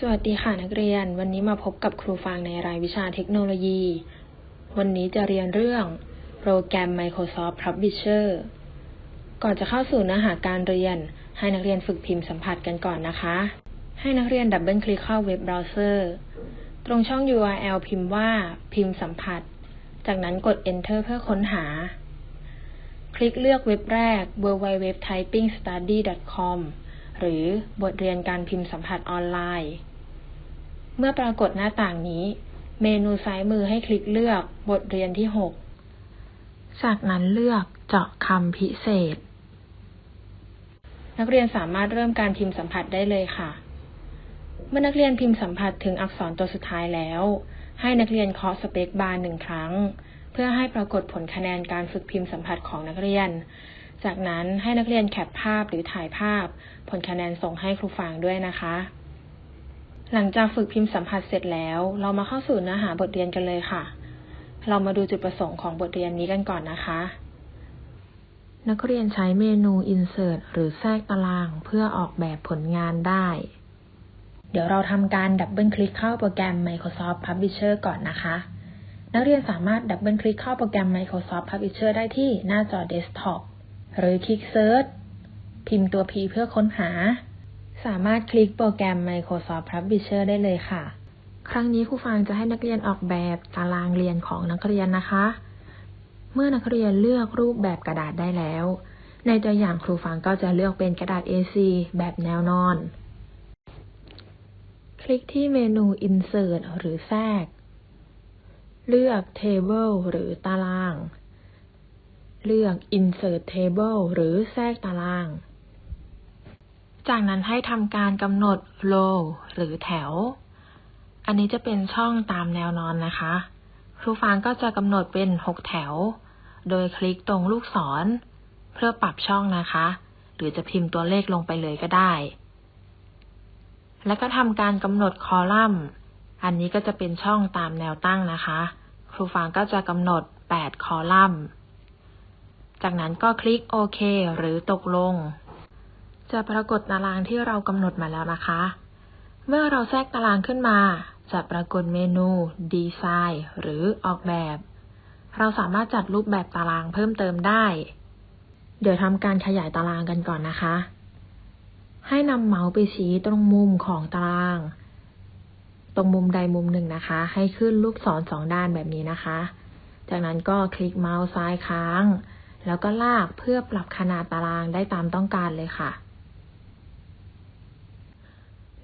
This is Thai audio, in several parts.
สวัสดีค่ะนักเรียน วันนี้มาพบกับครูฟางในรายวิชาเทคโนโลยี วันนี้จะเรียนเรื่องโปรแกรม Microsoft Publisher ก่อนจะเข้าสู่เนื้อหาการเรียน ให้นักเรียนฝึกพิมพ์สัมผัสกันก่อนนะคะ ให้นักเรียนดับเบิลคลิกเข้าเว็บเบราว์เซอร์ ตรงช่อง URL พิมพ์ว่าพิมพ์สัมผัส จากนั้นกด Enter เพื่อค้นหา คลิกเลือกเว็บแรก www.typingstudy.com หรือบทเรียนการพิมพ์สัมผัสออนไลน์ เมื่อปรากฏหน้าต่างนี้ เมนูซ้ายมือให้คลิกเลือกบทเรียนที่ 6 จากนั้นเลือกเจาะคำพิเศษ นักเรียนสามารถเริ่มการพิมพ์สัมผัสได้เลยค่ะ เมื่อนักเรียนพิมพ์สัมผัสถึงอักษรตัวสุดท้ายแล้ว ให้นักเรียนเคาะสเปคบาร์หนึ่งครั้ง เพื่อให้ปรากฏผลคะแนนการฝึกพิมพ์สัมผัสของนักเรียน จากนั้นให้นักเรียนแคปภาพหรือถ่ายภาพ ผลคะแนนส่งให้ครูฟังด้วยนะคะ หลังจากฝึกพิมพ์สัมผัสเสร็จแล้ว เรามาเข้าสู่เนื้อหาบทเรียนกันเลยค่ะ เรามาดูจุดประสงค์ของบทเรียนนี้กันก่อนนะคะ นักเรียนใช้เมนู Insert หรือแทรกตารางเพื่อออกแบบผลงานได้ เดี๋ยวเราทำการดับเบิลคลิกเข้าโปรแกรม Microsoft Publisher ก่อนนะคะ นักเรียนสามารถดับเบิลคลิกเข้าโปรแกรม Microsoft Publisher ได้ที่หน้าจอเดสก์ท็อปหรือคลิก Search พิมพ์ตัว P เพื่อค้นหา สามารถคลิกโปรแกรม Microsoft Publisher ได้เลยค่ะ ครั้งนี้ครูฟางจะให้นักเรียนออกแบบตารางเรียนของนักเรียนนะคะ เมื่อนักเรียนเลือกรูปแบบกระดาษได้แล้ว ในตัวอย่างครูฟังก็จะเลือกเป็นกระดาษ A4 แบบแนวนอน คลิกที่เมนู Insert หรือแทรก เลือก Table หรือตาราง เลือก Insert Table หรือแทรกตาราง จากนั้นให้ทำการกำหนด row หรือแถว อันนี้จะเป็นช่องตามแนวนอนนะคะ ครูฟางก็จะกำหนดเป็น 6 แถว โดยคลิกตรงลูกศร เพื่อปรับช่องนะคะ หรือจะพิมพ์ตัวเลขลงไปเลยก็ได้ แล้วก็ทำการกำหนดคอลัมน์ อันนี้ก็จะเป็นช่องตามแนวตั้งนะคะ ครูฟางก็จะกำหนด 8 คอลัมน์ จากนั้นก็คลิกโอเคหรือตกลง จะปรากฏตารางที่เรากำหนดมาแล้วนะคะ เมื่อเราแทรกตารางขึ้นมา จะปรากฏเมนูดีไซน์หรือออกแบบ เราสามารถจัดรูปแบบตารางเพิ่มเติมได้ เดี๋ยวทำการขยายตารางกันก่อนนะคะ ให้นำเมาส์ไปชี้ตรงมุมของตาราง ตรงมุมใดมุมหนึ่งนะคะ ให้ขึ้นลูกศรสองด้านแบบนี้นะคะ จากนั้นก็คลิกเมาส์ซ้ายค้าง แล้วก็ลากเพื่อปรับขนาดตารางได้ตามต้องการเลยค่ะ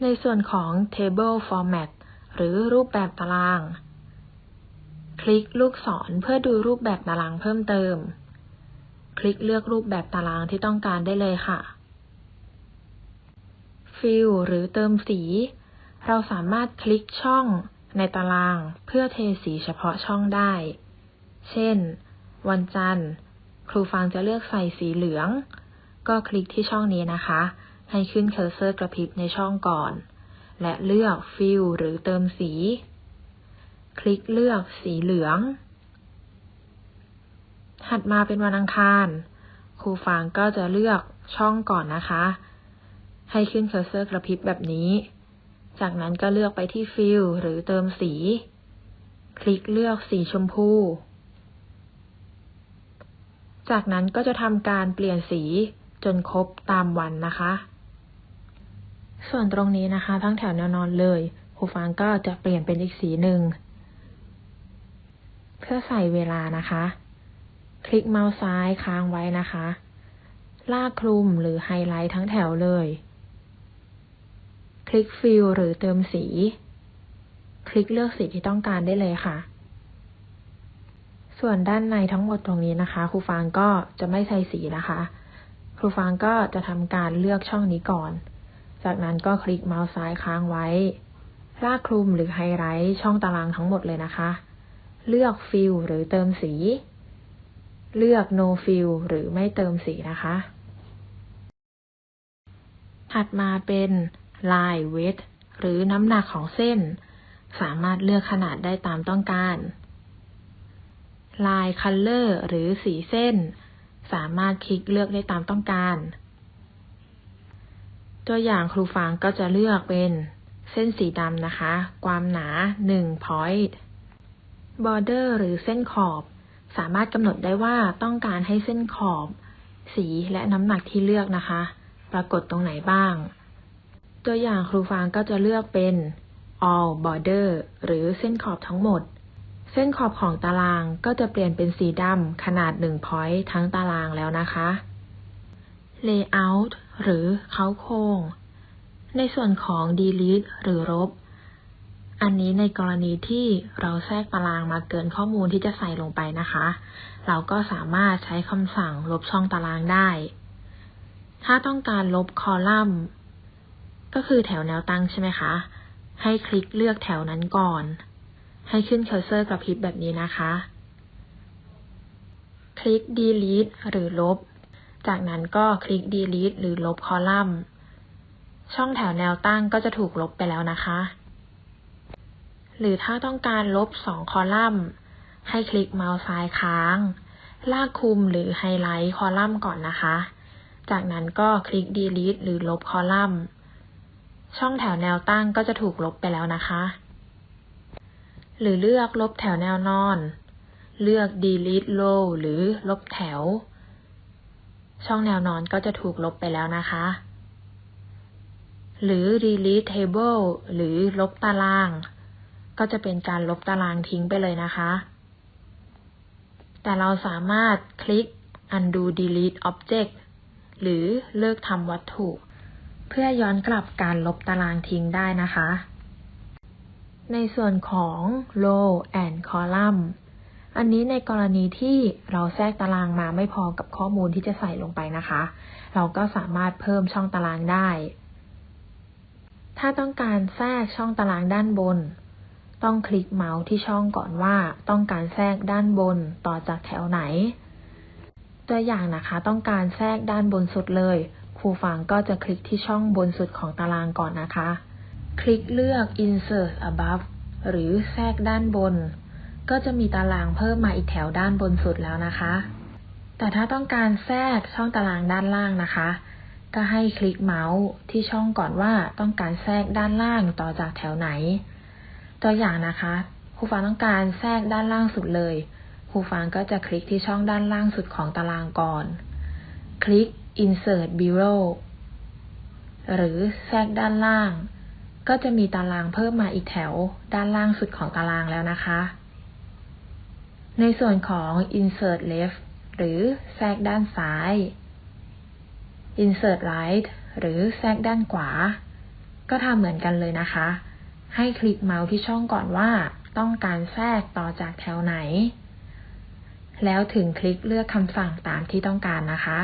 ในส่วนของ Table Format หรือรูปแบบตาราง คลิกลูกศรเพื่อดูรูปแบบตารางเพิ่มเติม คลิกเลือกรูปแบบตารางที่ต้องการได้เลยค่ะ Fill หรือเติมสี เราสามารถคลิกช่องในตารางเพื่อเทสีเฉพาะช่องได้ เช่น วันจันทร์ ครูฟังจะเลือกใส่สีเหลือง ก็คลิกที่ช่องนี้นะคะ ให้ขึ้นเคอร์เซอร์กระพริบในช่องก่อน และเลือก Fill หรือเติมสี คลิกเลือกสีเหลือง ถัดมาเป็นวันอังคาร ครูฟังก็จะเลือกช่องก่อนนะคะ ให้ขึ้นเคอร์เซอร์กระพริบแบบนี้ จากนั้นก็เลือกไปที่ Fill หรือเติมสี คลิกเลือกสีชมพูจากนั้นก็จะทำการเปลี่ยนสีจนครบตามวันนะคะ ส่วนตรงนี้นะคะ ทั้งแถวแนวนอนเลยครูฟังก็จะเปลี่ยนเป็นอีกสีหนึ่ง เพื่อใส่เวลานะคะ คลิกเมาส์ซ้ายค้างไว้นะคะ ลากคลุมหรือไฮไลท์ทั้งแถวเลย คลิกฟิลหรือเติมสี คลิกเลือกสีที่ต้องการได้เลยค่ะ ส่วนด้านในทั้งหมดตรงนี้นะคะครูฟางก็จะไม่ใส่สีนะคะครูฟางก็จะทำการเลือกช่องนี้ก่อน จากนั้นก็คลิกเมาส์ซ้ายค้างไว้ ลากคลุมหรือไฮไลท์ช่องตารางทั้งหมดเลยนะคะ เลือกฟิลหรือเติมสี เลือก no fill หรือไม่เติมสีนะคะ ถัดมาเป็น line width หรือน้ำหนักของเส้น สามารถเลือกขนาดได้ตามต้องการ line color หรือสีเส้น สามารถคลิกเลือกได้ตามต้องการ ตัวอย่างครูฟางก็จะเลือกเป็นเส้นสีดำนะคะ ความหนา 1 point border หรือเส้นขอบ สามารถกำหนดได้ว่าต้องการให้เส้นขอบ สีและน้ำหนักที่เลือกนะคะ ปรากฏตรงไหนบ้าง ตัวอย่างครูฟางก็จะเลือกเป็น all border หรือเส้นขอบทั้งหมด เส้นขอบของตารางก็จะเปลี่ยนเป็นสีดำขนาด 1 point ทั้งตารางแล้วนะคะ layout หรือเค้าโครงในส่วนของ delete หรือลบ อันนี้ในกรณีที่เราแทรกตารางมาเกินข้อมูลที่จะใส่ลงไปนะคะ เราก็สามารถใช้คำสั่งลบช่องตารางได้ ถ้าต้องการลบคอลัมน์ ก็คือแถวแนวตั้งใช่ไหมคะ ให้คลิกเลือกแถวนั้นก่อน ให้ขึ้นเคอร์เซอร์กระพริบแบบนี้นะคะ คลิก delete หรือลบ จากนั้นก็คลิก delete หรือลบคอลัมน์ ช่องแถวแนวตั้งก็จะถูกลบไปแล้วนะคะ หรือถ้าต้องการลบสองคอลัมน์ ให้คลิกเมาส์ซ้ายค้าง ลากคุมหรือไฮไลท์คอลัมน์ก่อนนะคะ จากนั้นก็คลิก delete หรือลบคอลัมน์ ช่องแถวแนวตั้งก็จะถูกลบไปแล้วนะคะ หรือเลือกลบแถวแนวนอน เลือก delete row หรือลบแถว ช่องแนวนอนก็จะถูกลบไปแล้วนะคะ หรือ delete table หรือลบตาราง ก็จะเป็นการลบตารางทิ้งไปเลยนะคะ แต่เราสามารถคลิก undo delete object หรือเลิกทำวัตถุ เพื่อย้อนกลับการลบตารางทิ้งได้นะคะ ในส่วนของ row and column อันนี้ในกรณีที่เราแทรกตารางมาไม่พอกับข้อมูลที่จะใส่ลงไปนะคะ เราก็สามารถเพิ่มช่องตารางได้ ถ้าต้องการแทรกช่องตารางด้านบน ต้องคลิกเมาส์ที่ช่องก่อนว่า ต้องการแทรกด้านบนต่อจากแถวไหน ตัวอย่างนะคะต้องการแทรกด้านบนสุดเลยครูฟังก็จะคลิกที่ช่องบนสุดของตารางก่อนนะคะ คลิกเลือก insert above หรือแทรกด้านบน ก็จะมีตารางเพิ่มมาอีกแถวด้านบนสุดแล้วนะคะ แต่ถ้าต้องการแทรกช่องตารางด้านล่างนะคะ ก็ให้คลิกเมาส์ที่ช่องก่อนว่าต้องการแทรกด้านล่างต่อจากแถวไหน ตัวอย่างนะคะครูฟังต้องการแทรกด้านล่างสุดเลยครูฟังก็จะคลิกที่ช่องด้านล่างสุดของตารางก่อน คลิก insert below หรือแทรกด้านล่าง ก็จะมีตารางเพิ่มมาอีกแถว ด้านล่างสุดของตารางแล้วนะคะ ในส่วนของ insert left หรือแทรกด้านซ้าย insert right หรือแทรกด้านขวา ก็ทำเหมือนกันเลยนะคะ ให้คลิกเมาส์ที่ช่องก่อนว่า ต้องการแทรกต่อจากแถวไหน แล้วถึงคลิกเลือกคำสั่งตามที่ต้องการนะคะ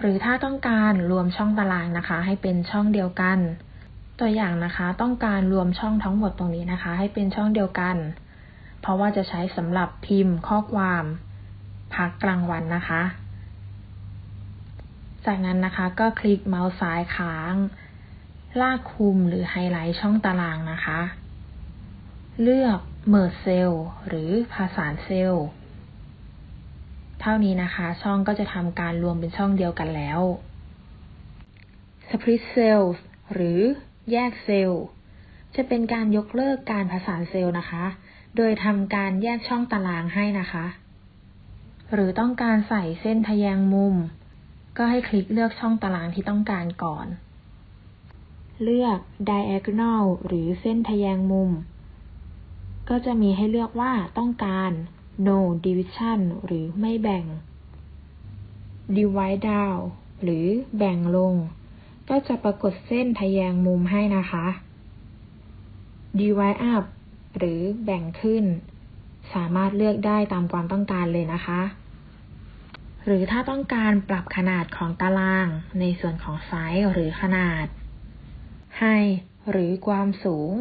หรือถ้าต้องการรวมช่องตารางนะคะ ให้เป็นช่องเดียวกัน ตัวอย่างนะคะ ต้องการรวมช่องทั้งหมดตรงนี้นะคะ ให้เป็นช่องเดียวกัน เพราะว่าจะใช้สำหรับพิมพ์ข้อความพักกลางวันนะคะ จากนั้นนะคะก็คลิกเมาส์ซ้ายค้าง ลากคุมหรือไฮไลท์ช่องตารางนะคะ เลือก Merge Cell หรือผสานเซลล์เท่านี้นะคะ ช่องก็จะทำการรวมเป็นช่องเดียวกันแล้ว Split Cells หรือแยกเซลล์จะเป็นการยกเลิกการผสานเซลล์นะคะ โดยทำการแยกช่องตารางให้นะคะ หรือต้องการใส่เส้นทะแยงมุม ก็ให้คลิกเลือกช่องตารางที่ต้องการก่อน เลือก diagonal หรือเส้นทะแยงมุม ก็จะมีให้เลือกว่าต้องการ no division หรือไม่แบ่ง divide down หรือแบ่งลง ก็จะปรากฏเส้นทะแยงมุมให้นะคะ divide up หรือแบ่งขึ้น สามารถเลือกได้ตามความต้องการเลยนะคะ หรือถ้าต้องการปรับขนาดของตารางในส่วนของไซส์หรือขนาด ให้หรือความสูง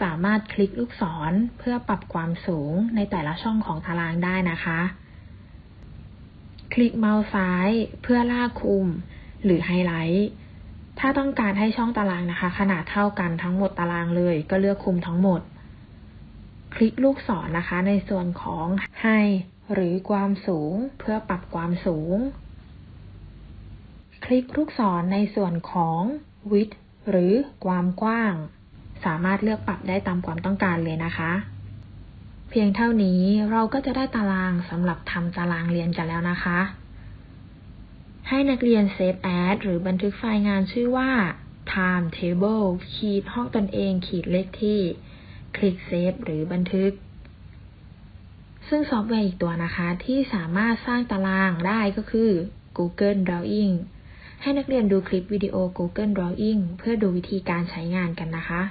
สามารถคลิกลูกศรเพื่อปรับความสูงในแต่ละช่องของตารางได้นะคะ คลิกเมาส์ซ้ายเพื่อลากคุม หรือไฮไลท์ถ้าต้องการให้ช่องตารางนะคะ ขนาดเท่ากันทั้งหมดตารางเลย ก็เลือกคุมทั้งหมด คลิกลูกศรนนะคะ ในส่วนของ High หรือความสูง เพื่อปรับความสูง คลิกลูกศรในส่วนของ Width หรือความกว้าง สามารถเลือกปรับได้ตามความต้องการเลยนะคะ เพียงเท่านี้เราก็จะได้ตารางสำหรับทำตารางเรียนกันแล้วนะคะ ให้นักเรียนเซฟแอดหรือบันทึกไฟล์งานชื่อว่า timetable ขีดห้องตนเองขีดเลขที่ คลิกเซฟหรือบันทึก ซึ่งซอฟต์แวร์อีกตัวนะคะ ที่สามารถสร้างตารางได้ก็คือ Google Drawing ให้นักเรียนดูคลิปวิดีโอ Google Drawing เพื่อดูวิธีการใช้งานกันนะคะ